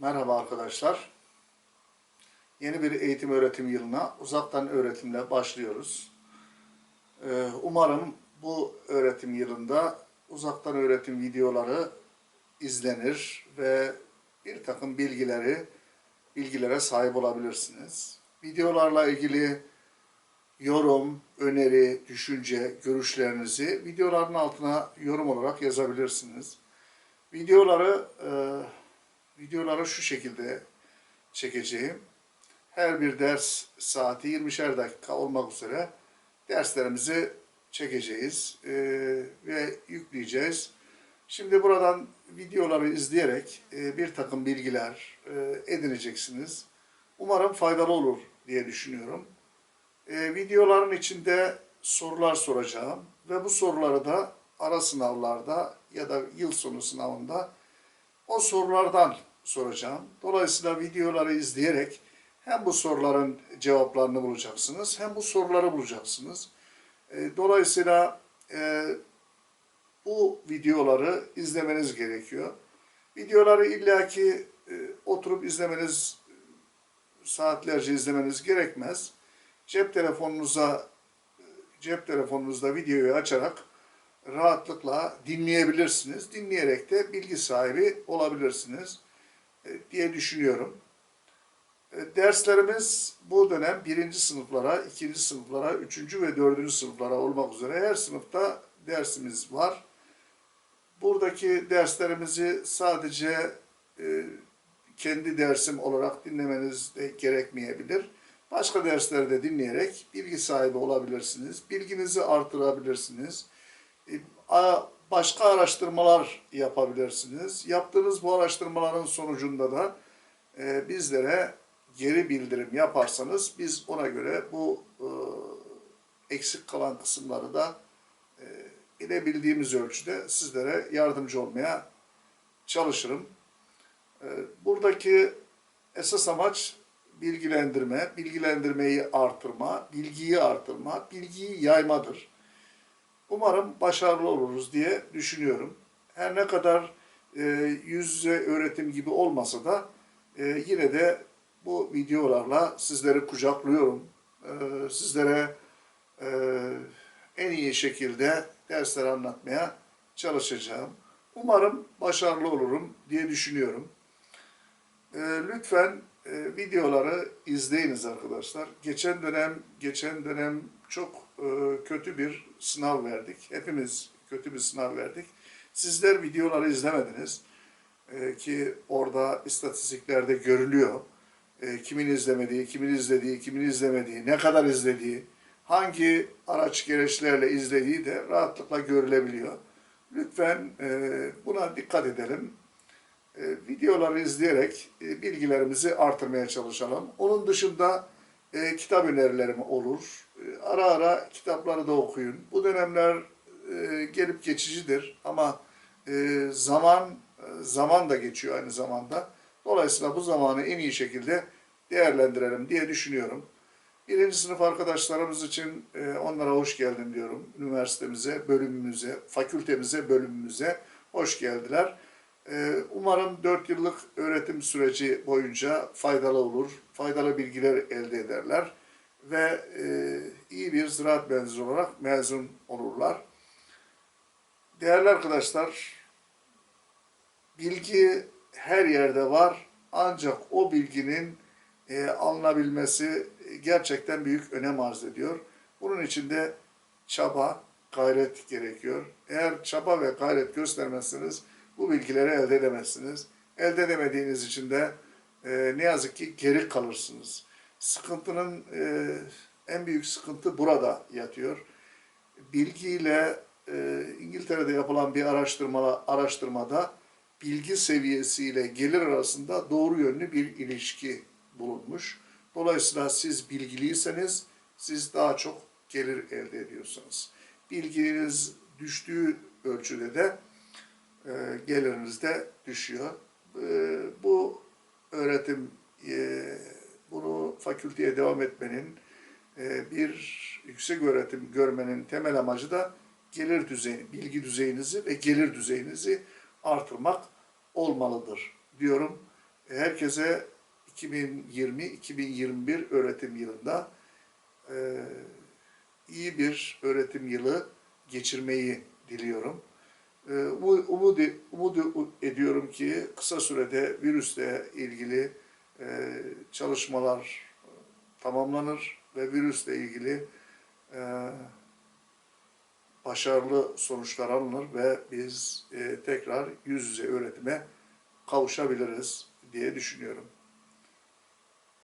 Merhaba arkadaşlar. Yeni bir eğitim öğretim yılına uzaktan öğretimle başlıyoruz. Ee, Umarım bu öğretim yılında uzaktan öğretim videoları izlenir ve bir takım bilgileri bilgilere sahip olabilirsiniz. Videolarla ilgili yorum, öneri, düşünce, görüşlerinizi videoların altına yorum olarak yazabilirsiniz. Videoları e, videoları şu şekilde çekeceğim. Her bir ders saati 20'şer dakika olmak üzere derslerimizi çekeceğiz e, ve yükleyeceğiz. Şimdi buradan videoları izleyerek e, bir takım bilgiler e, edineceksiniz. Umarım faydalı olur diye düşünüyorum. E, videoların içinde sorular soracağım ve bu soruları da ara sınavlarda ya da yıl sonu sınavında o sorulardan soracağım. Dolayısıyla videoları izleyerek hem bu soruların cevaplarını bulacaksınız hem bu soruları bulacaksınız. E, Dolayısıyla e, bu videoları izlemeniz gerekiyor. Videoları illaki e, oturup izlemeniz, saatlerce izlemeniz gerekmez. Cep telefonunuza, cep telefonunuzda videoyu açarak rahatlıkla dinleyebilirsiniz. Dinleyerek de bilgi sahibi olabilirsiniz diye düşünüyorum. E, Derslerimiz bu dönem birinci sınıflara, ikinci sınıflara, üçüncü ve dördüncü sınıflara olmak üzere her sınıfta dersimiz var. Buradaki derslerimizi sadece e, kendi dersim olarak dinlemeniz de gerekmeyebilir. Başka dersleri de dinleyerek bilgi sahibi olabilirsiniz. Bilginizi artırabilirsiniz. Başka araştırmalar yapabilirsiniz. Yaptığınız bu araştırmaların sonucunda da e, bizlere geri bildirim yaparsanız biz ona göre bu e, eksik kalan kısımları da e, bilebildiğimiz ölçüde sizlere yardımcı olmaya çalışırım. E, buradaki esas amaç bilgilendirme, bilgilendirmeyi artırma, bilgiyi artırma, bilgiyi yaymadır. Umarım başarılı oluruz diye düşünüyorum. Her ne kadar e, yüz yüze öğretim gibi olmasa da e, yine de bu videolarla sizleri kucaklıyorum. E, sizlere e, en iyi şekilde dersler anlatmaya çalışacağım. Umarım başarılı olurum diye düşünüyorum. E, lütfen e, videoları izleyiniz arkadaşlar. Geçen dönem geçen dönem çok e, kötü bir sınav verdik. Hepimiz kötü bir sınav verdik. Sizler videoları izlemediniz E, ki orada istatistiklerde görülüyor. E, kimin izlemediği, kimin izlediği, kimin izlemediği, ne kadar izlediği, hangi araç gereçlerle izlediği de rahatlıkla görülebiliyor. Lütfen buna dikkat edelim. Videoları izleyerek bilgilerimizi artırmaya çalışalım. Onun dışında kitap önerilerim olur. Ara ara kitapları da okuyun. Bu dönemler e, gelip geçicidir ama e, zaman e, zaman da geçiyor aynı zamanda. Dolayısıyla bu zamanı en iyi şekilde değerlendirelim diye düşünüyorum. Birinci sınıf arkadaşlarımız için onlara hoş geldin diyorum. Üniversitemize, bölümümüze, fakültemize, bölümümüze hoş geldiler. Umarım 4 yıllık öğretim süreci boyunca faydalı olur, faydalı bilgiler elde ederler ve e, iyi bir ziraat mühendisi olarak mezun olurlar. Değerli arkadaşlar, bilgi her yerde var ancak o bilginin e, alınabilmesi gerçekten büyük önem arz ediyor. Bunun için de çaba, gayret gerekiyor. Eğer çaba ve gayret göstermezseniz bu bilgileri elde edemezsiniz. Elde edemediğiniz için de e, ne yazık ki geri kalırsınız. Sıkıntının e, en büyük sıkıntı burada yatıyor. Bilgiyle e, İngiltere'de yapılan bir araştırma araştırmada bilgi seviyesiyle gelir arasında doğru yönlü bir ilişki bulunmuş. Dolayısıyla siz bilgiliyseniz siz daha çok gelir elde ediyorsunuz. Bilginiz düştüğü ölçüde de e, geliriniz de düşüyor. E, bu öğretim, e, bunu fakülteye devam etmenin, e, bir yüksek öğretim görmenin temel amacı da gelir düzeyi, bilgi düzeyinizi ve gelir düzeyinizi artırmak olmalıdır diyorum. herkese 2020-2021 öğretim yılında e, iyi bir öğretim yılı geçirmeyi diliyorum. E, umu- umut, umut ediyorum ki kısa sürede virüsle ilgili e, çalışmalar tamamlanır ve virüsle ilgili e, başarılı sonuçlar alınır ve biz e, tekrar yüz yüze öğretime kavuşabiliriz diye düşünüyorum.